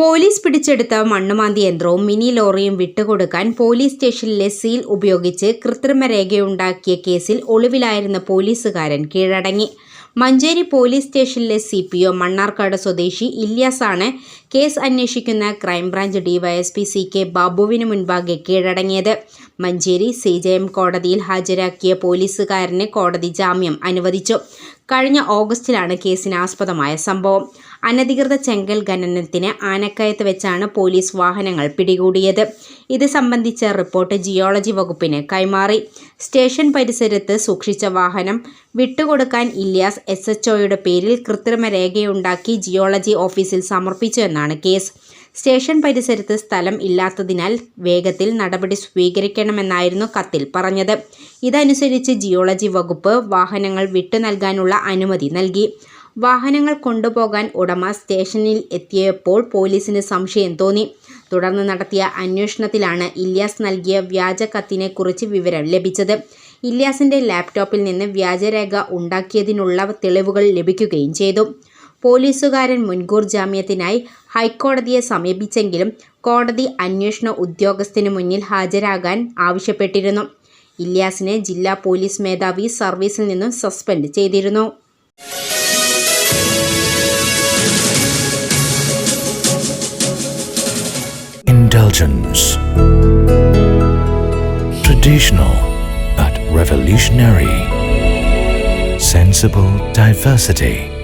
Police പിടിച്ചെടുത്ത മണ്ണുമാന്തി യന്ത്രവും mini ലോറിയും വിട്ടുകൊടുക്കാൻ പോലീസ് സ്റ്റേഷനിലെ സീൽ ഉപയോഗിച്ച് കൃത്രിമ രേഖയുണ്ടാക്കിയ കേസിൽ ഒളിവിലായിരുന്ന പോലീസുകാരൻ കീഴടങ്ങി. മഞ്ചേരി പോലീസ് സ്റ്റേഷനിലെ സി പി ഒ മണ്ണാർക്കാട് സ്വദേശി ഇല്യാസാണ് കേസ് അന്വേഷിക്കുന്ന crime branch DYSP C K ബാബുവിന് മുൻപാകെ കീഴടങ്ങിയത്. മഞ്ചേരി സി ജെ എം കോടതിയിൽ ഹാജരാക്കിയ പോലീസുകാരന് കോടതി ജാമ്യം അനുവദിച്ചു. കഴിഞ്ഞ ഓഗസ്റ്റിലാണ് കേസിന് ആസ്പദമായ സംഭവം. അനധികൃത ചെങ്കൽ ഖനനത്തിന് ആനക്കയത്ത് വെച്ചാണ് പോലീസ് വാഹനങ്ങൾ പിടികൂടിയത്. ഇത് സംബന്ധിച്ച റിപ്പോർട്ട് ജിയോളജി വകുപ്പിന് കൈമാറി. സ്റ്റേഷൻ പരിസരത്ത് സൂക്ഷിച്ച വാഹനം വിട്ടുകൊടുക്കാൻ ഇല്യാസ് എസ് എച്ച്ഒയുടെ പേരിൽ കൃത്രിമ രേഖയുണ്ടാക്കി ജിയോളജി ഓഫീസിൽ സമർപ്പിച്ചു എന്നാണ് കേസ്. സ്റ്റേഷൻ പരിസരത്ത് സ്ഥലം ഇല്ലാത്തതിനാൽ വേഗത്തിൽ നടപടി സ്വീകരിക്കണമെന്നായിരുന്നു കത്തിൽ പറഞ്ഞത്. ഇതനുസരിച്ച് ജിയോളജി വകുപ്പ് വാഹനങ്ങൾ വിട്ടു നൽകാനുള്ള അനുമതി നൽകി. വാഹനങ്ങൾ കൊണ്ടുപോകാൻ ഉടമ സ്റ്റേഷനിൽ എത്തിയപ്പോൾ പോലീസിന് സംശയം തോന്നി. തുടർന്ന് നടത്തിയ അന്വേഷണത്തിലാണ് ഇല്യാസ് നൽകിയ വ്യാജ കത്തിനെക്കുറിച്ച് വിവരം ലഭിച്ചത്. ഇല്യാസിന്റെ ലാപ്ടോപ്പിൽ നിന്ന് വ്യാജരേഖ ഉണ്ടാക്കിയതിനുള്ള തെളിവുകൾ ലഭിക്കുകയും ചെയ്തു. പോലീസുകാരൻ മുൻകൂർ ജാമ്യത്തിനായി ഹൈക്കോടതിയെ സമീപിച്ചെങ്കിലും കോടതി അന്വേഷണ ഉദ്യോഗസ്ഥന് മുന്നിൽ ഹാജരാകാൻ ആവശ്യപ്പെട്ടിരുന്നു ഇല്യാസിനെ ജില്ലാ പോലീസ് മേധാവി സർവീസിൽ നിന്നും സസ്പെൻഡ് ചെയ്തിരുന്നു. Sensible diversity.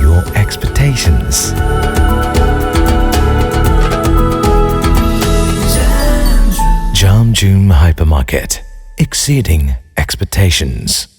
Your expectations. Jam Hypermarket, exceeding expectations.